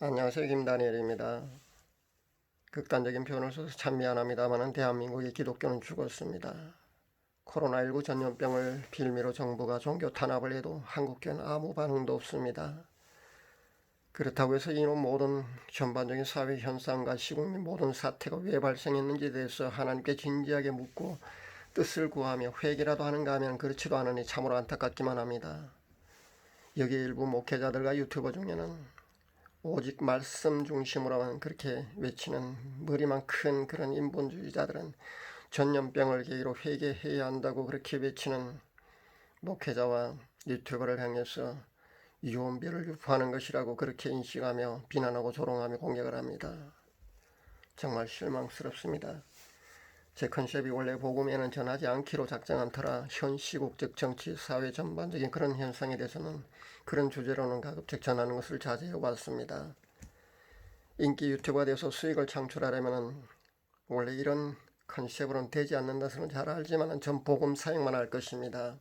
안녕하세요. 김다니엘입니다. 극단적인 표현을 써서 참 미안합니다만 대한민국의 기독교는 죽었습니다. 코로나19 전염병을 빌미로 정부가 종교 탄압을 해도 한국교는 아무 반응도 없습니다. 그렇다고 해서 이런 모든 전반적인 사회 현상과 시국의 모든 사태가 왜 발생했는지에 대해서 하나님께 진지하게 묻고 뜻을 구하며 회개라도 하는가 하면 그렇지도 않으니 참으로 안타깝기만 합니다. 여기 일부 목회자들과 유튜버 중에는 오직 말씀 중심으로만 그렇게 외치는 머리만 큰 그런 인본주의자들은 전염병을 계기로 회개해야 한다고 그렇게 외치는 목회자와 유튜버를 향해서 유언비를 유포하는 것이라고 그렇게 인식하며 비난하고 조롱하며 공격을 합니다. 정말 실망스럽습니다. 제 컨셉이 원래 복음에는 전하지 않기로 작정한 터라 현 시국적 정치, 사회 전반적인 그런 현상에 대해서는 그런 주제로는 가급적 전하는 것을 자제해 왔습니다. 인기 유튜버가 돼서 수익을 창출하려면 원래 이런 컨셉으로는 되지 않는 것은 잘 알지만 전 복음 사역만 할 것입니다.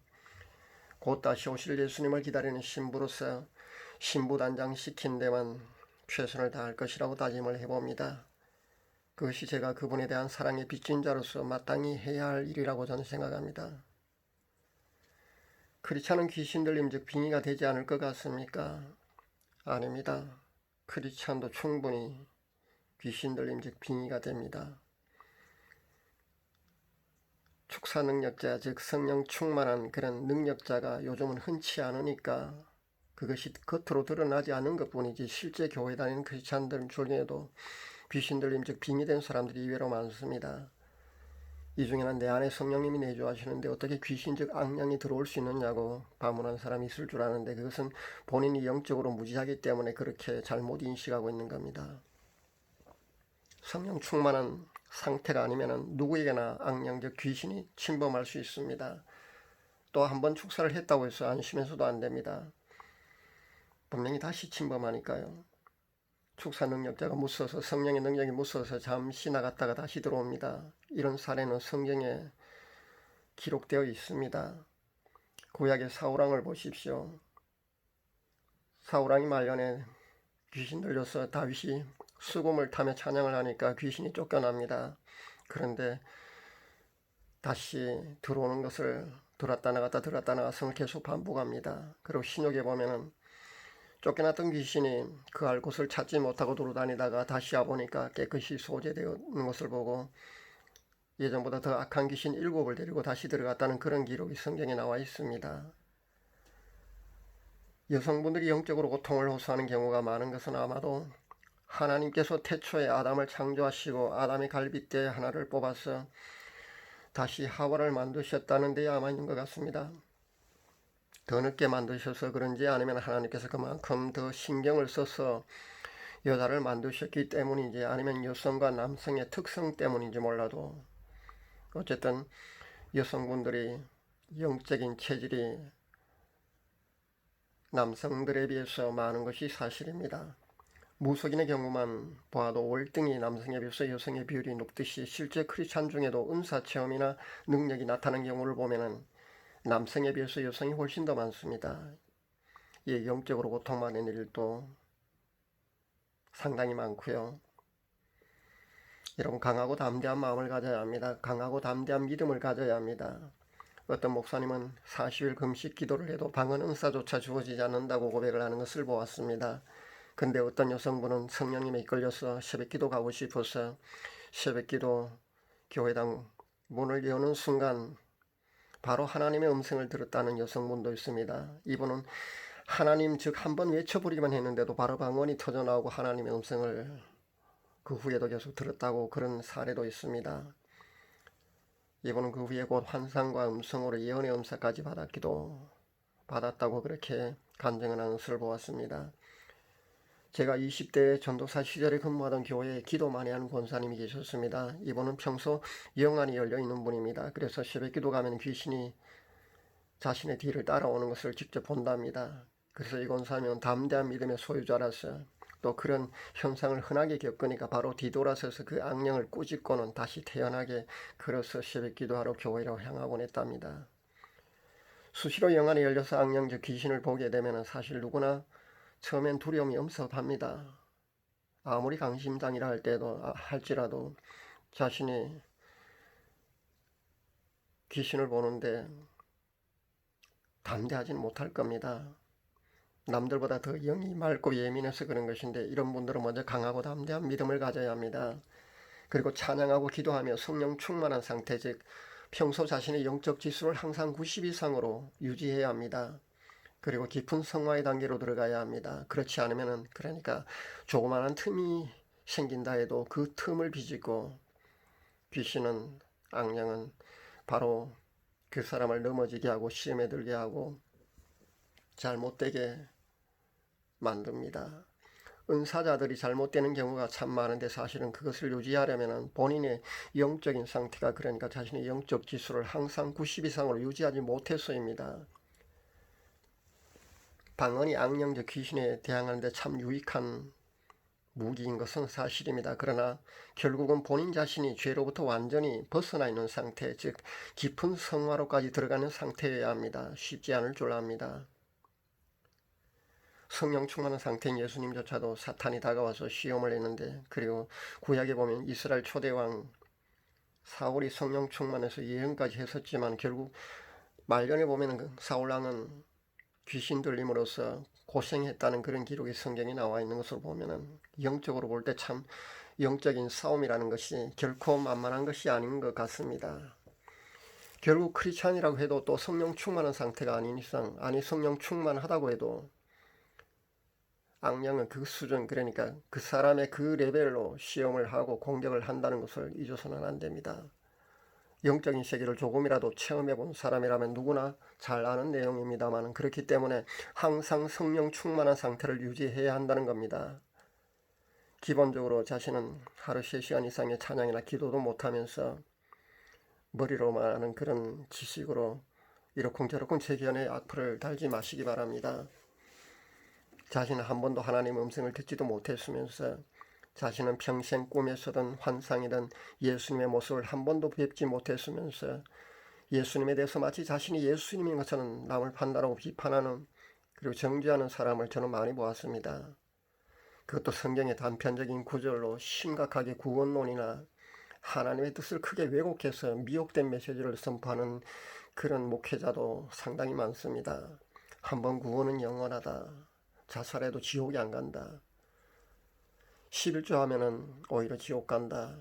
곧 다시 오실 예수님을 기다리는 신부로서 신부단장 시킨 데만 최선을 다할 것이라고 다짐을 해봅니다. 그것이 제가 그분에 대한 사랑의 빚진 자로서 마땅히 해야 할 일이라고 저는 생각합니다. 크리스찬은 귀신 들림 즉 빙의가 되지 않을 것 같습니까? 아닙니다. 크리스찬도 충분히 귀신 들림 즉 빙의가 됩니다. 축사 능력자 즉 성령 충만한 그런 능력자가 요즘은 흔치 않으니까 그것이 겉으로 드러나지 않은 것뿐이지 실제 교회 다니는 크리스찬들 중에도 귀신 들림 즉 빙의된 사람들이 이외로 많습니다. 이 중에는 내 안에 성령님이 내주하시는데 어떻게 귀신 즉 악령이 들어올 수 있느냐고 반문한 사람이 있을 줄 아는데 그것은 본인이 영적으로 무지하기 때문에 그렇게 잘못 인식하고 있는 겁니다. 성령 충만한 상태가 아니면 누구에게나 악령 즉 귀신이 침범할 수 있습니다. 또 한 번 축사를 했다고 해서 안심해서도 안 됩니다. 분명히 다시 침범하니까요. 축사 능력자가 무서워서 성령의 능력이 무서워서 잠시 나갔다가 다시 들어옵니다. 이런 사례는 성경에 기록되어 있습니다. 구약의 사우랑을 보십시오. 사우랑이 말년에 귀신 들려서 다윗이 수금을 타며 찬양을 하니까 귀신이 쫓겨납니다. 그런데 다시 들어오는 것을 들었다 나갔다 들었다 나갔음을 계속 반복합니다. 그리고 신욕에 보면은 쫓겨났던 귀신이 그 알 곳을 찾지 못하고 돌아다니다가 다시 와보니까 깨끗이 소재되어 있는 것을 보고 예전보다 더 악한 귀신 일곱을 데리고 다시 들어갔다는 그런 기록이 성경에 나와 있습니다. 여성분들이 영적으로 고통을 호소하는 경우가 많은 것은 아마도 하나님께서 태초에 아담을 창조하시고 아담의 갈빗대 하나를 뽑아서 다시 하와를 만드셨다는 데 아마 있는 것 같습니다. 더 늦게 만드셔서 그런지 아니면 하나님께서 그만큼 더 신경을 써서 여자를 만드셨기 때문인지 아니면 여성과 남성의 특성 때문인지 몰라도 어쨌든 여성분들이 영적인 체질이 남성들에 비해서 많은 것이 사실입니다. 무속인의 경우만 보아도 월등히 남성에 비해서 여성의 비율이 높듯이 실제 크리스찬 중에도 은사 체험이나 능력이 나타나는 경우를 보면은 남성에 비해서 여성이 훨씬 더 많습니다. 이 영적으로 고통받는 일도 상당히 많고요. 여러분 강하고 담대한 마음을 가져야 합니다. 강하고 담대한 믿음을 가져야 합니다. 어떤 목사님은 40일 금식 기도를 해도 방언 은사조차 주어지지 않는다고 고백을 하는 것을 보았습니다. 근데 어떤 여성분은 성령님에 이끌려서 새벽기도 가고 싶어서 새벽기도 교회당 문을 여는 순간 바로 하나님의 음성을 들었다는 여성분도 있습니다. 이분은 하나님 즉 한 번 외쳐버리기만 했는데도 바로 방언이 터져 나오고 하나님의 음성을 그 후에도 계속 들었다고 그런 사례도 있습니다. 이분은 그 후에 곧 환상과 음성으로 예언의 음사까지 받았기도 받았다고 그렇게 간증을 하는 것을 보았습니다. 제가 20대 전도사 시절에 근무하던 교회에 기도 많이 하는 권사님이 계셨습니다. 이분은 평소 영안이 열려 있는 분입니다. 그래서 새벽 기도 가면 귀신이 자신의 뒤를 따라오는 것을 직접 본답니다. 그래서 이 권사님은 담대한 믿음의 소유자라서 또 그런 현상을 흔하게 겪으니까 바로 뒤돌아서서 그 악령을 꾸짖고는 다시 태어나게 걸어서 새벽 기도하러 교회로 향하곤 했답니다. 수시로 영안이 열려서 악령적 귀신을 보게 되면 사실 누구나 처음엔 두려움이 엄습합니다. 아무리 강심장이라 할 때도 아, 할지라도 자신이 귀신을 보는데 담대하지는 못할 겁니다. 남들보다 더 영이 맑고 예민해서 그런 것인데 이런 분들은 먼저 강하고 담대한 믿음을 가져야 합니다. 그리고 찬양하고 기도하며 성령 충만한 상태 즉 평소 자신의 영적 지수를 항상 90 이상으로 유지해야 합니다. 그리고 깊은 성화의 단계로 들어가야 합니다. 그렇지 않으면은 그러니까 조그마한 틈이 생긴다 해도 그 틈을 비집고 귀신은 악령은 바로 그 사람을 넘어지게 하고 시험에 들게 하고 잘못되게 만듭니다. 은사자들이 잘못되는 경우가 참 많은데 사실은 그것을 유지하려면 본인의 영적인 상태가 그러니까 자신의 영적 지수를 항상 90 이상으로 유지하지 못해서입니다. 방언이 악령적 귀신에 대항하는데 참 유익한 무기인 것은 사실입니다. 그러나 결국은 본인 자신이 죄로부터 완전히 벗어나 있는 상태, 즉 깊은 성화로까지 들어가는 상태여야 합니다. 쉽지 않을 줄 압니다. 성령 충만한 상태인 예수님조차도 사탄이 다가와서 시험을 했는데 그리고 구약에 보면 이스라엘 초대왕 사울이 성령 충만해서 예언까지 했었지만 결국 말년에 보면 그 사울왕은 귀신 들림으로써 고생했다는 그런 기록이 성경에 나와 있는 것으로 보면은 영적으로 볼 때 참 영적인 싸움이라는 것이 결코 만만한 것이 아닌 것 같습니다. 결국 크리스찬이라고 해도 또 성령 충만한 상태가 아닌 이상 아니 성령 충만하다고 해도 악령은 그 수준 그러니까 그 사람의 그 레벨로 시험을 하고 공격을 한다는 것을 잊어서는 안 됩니다. 영적인 세계를 조금이라도 체험해 본 사람이라면 누구나 잘 아는 내용입니다만 그렇기 때문에 항상 성령 충만한 상태를 유지해야 한다는 겁니다. 기본적으로 자신은 하루 3시간 이상의 찬양이나 기도도 못하면서 머리로만 하는 그런 지식으로 이러쿵저러쿵 제견의 악플을 달지 마시기 바랍니다. 자신은 한 번도 하나님 음성을 듣지도 못했으면서 자신은 평생 꿈에서든 환상이든 예수님의 모습을 한 번도 뵙지 못했으면서 예수님에 대해서 마치 자신이 예수님인 것처럼 남을 판단하고 비판하는 그리고 정죄하는 사람을 저는 많이 보았습니다. 그것도 성경의 단편적인 구절로 심각하게 구원론이나 하나님의 뜻을 크게 왜곡해서 미혹된 메시지를 선포하는 그런 목회자도 상당히 많습니다. 한번 구원은 영원하다. 자살해도 지옥이 안 간다. 11조 하면은 오히려 지옥 간다.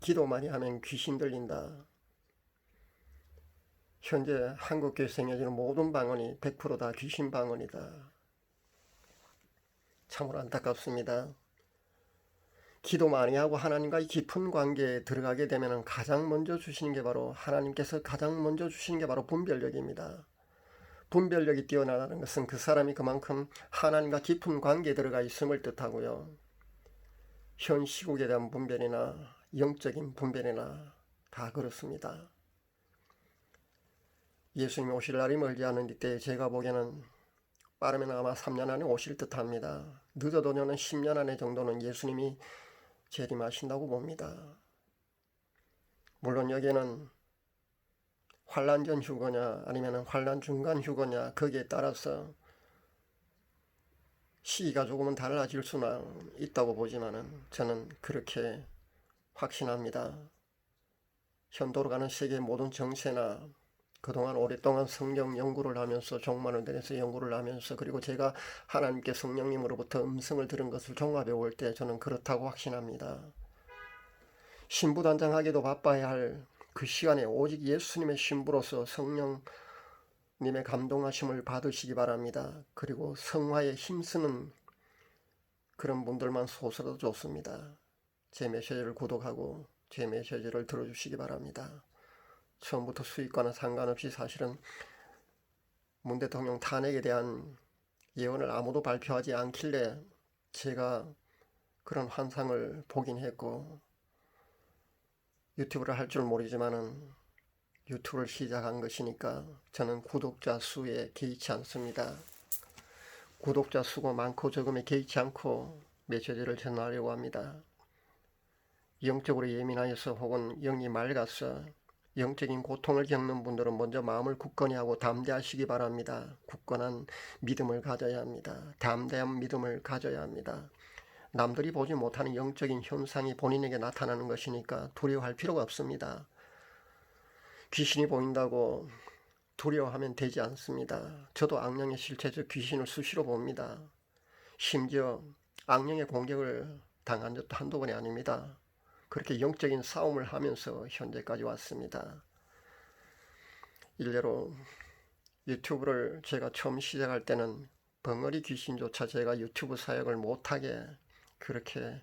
기도 많이 하면 귀신 들린다. 현재 한국교회 생겨지는 모든 방언이 100%다 귀신 방언이다. 참으로 안타깝습니다. 기도 많이 하고 하나님과의 깊은 관계에 들어가게 되면 가장 먼저 주시는 게 바로 하나님께서 가장 먼저 주시는 게 바로 분별력입니다. 분별력이 뛰어나다는 것은 그 사람이 그만큼 하나님과 깊은 관계에 들어가 있음을 뜻하고요. 현 시국에 대한 분별이나 영적인 분별이나 다 그렇습니다. 예수님이 오실 날이 멀지 않은 이때 제가 보기에는 빠르면 아마 3년 안에 오실 듯 합니다. 늦어도 저는 10년 안에 정도는 예수님이 재림하신다고 봅니다. 물론 여기에는 환란 전 휴거냐 아니면 환란 중간 휴거냐 거기에 따라서 시기가 조금은 달라질 수는 있다고 보지만은 저는 그렇게 확신합니다. 현도로 가는 세계 모든 정세나 그동안 오랫동안 성경 연구를 하면서 종말을 내려서 연구를 하면서 그리고 제가 하나님께 성령님으로부터 음성을 들은 것을 종합해 올 때 저는 그렇다고 확신합니다. 신부단장하기도 바빠야 할 그 시간에 오직 예수님의 신부로서 성령 님의 감동하심을 받으시기 바랍니다. 그리고 성화에 힘쓰는 그런 분들만 소설도 좋습니다. 제 메시지를 구독하고 제 메시지를 들어주시기 바랍니다. 처음부터 수익과는 상관없이 사실은 문 대통령 탄핵에 대한 예언을 아무도 발표하지 않길래 제가 그런 환상을 보긴 했고 유튜브를 할 줄 모르지만은 유튜브를 시작한 것이니까 저는 구독자 수에 개의치 않습니다. 구독자 수가 많고 적음에 개의치 않고 메시지를 전하려고 합니다. 영적으로 예민하여서 혹은 영이 맑아서 영적인 고통을 겪는 분들은 먼저 마음을 굳건히 하고 담대하시기 바랍니다. 굳건한 믿음을 가져야 합니다. 담대한 믿음을 가져야 합니다. 남들이 보지 못하는 영적인 현상이 본인에게 나타나는 것이니까 두려워할 필요가 없습니다. 귀신이 보인다고 두려워하면 되지 않습니다. 저도 악령의 실체적 귀신을 수시로 봅니다. 심지어 악령의 공격을 당한 적도 한두 번이 아닙니다. 그렇게 영적인 싸움을 하면서 현재까지 왔습니다. 일례로 유튜브를 제가 처음 시작할 때는 벙어리 귀신조차 제가 유튜브 사역을 못하게 그렇게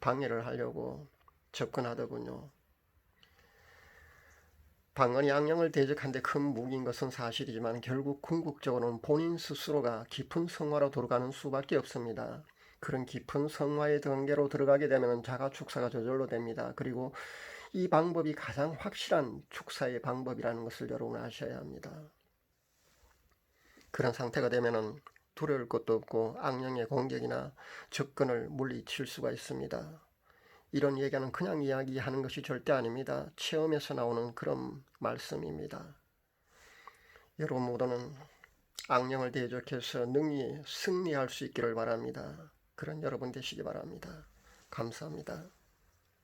방해를 하려고 접근하더군요. 방언이 악령을 대적한데 큰 무기인 것은 사실이지만 결국 궁극적으로는 본인 스스로가 깊은 성화로 들어가는 수밖에 없습니다. 그런 깊은 성화의 단계로 들어가게 되면 자가 축사가 저절로 됩니다. 그리고 이 방법이 가장 확실한 축사의 방법이라는 것을 여러분 아셔야 합니다. 그런 상태가 되면은 두려울 것도 없고 악령의 공격이나 접근을 물리칠 수가 있습니다. 이런 얘기는 그냥 이야기하는 것이 절대 아닙니다. 체험에서 나오는 그런 말씀입니다. 여러분 모두는 악령을 대적해서 능히 승리할 수 있기를 바랍니다. 그런 여러분 되시기 바랍니다. 감사합니다.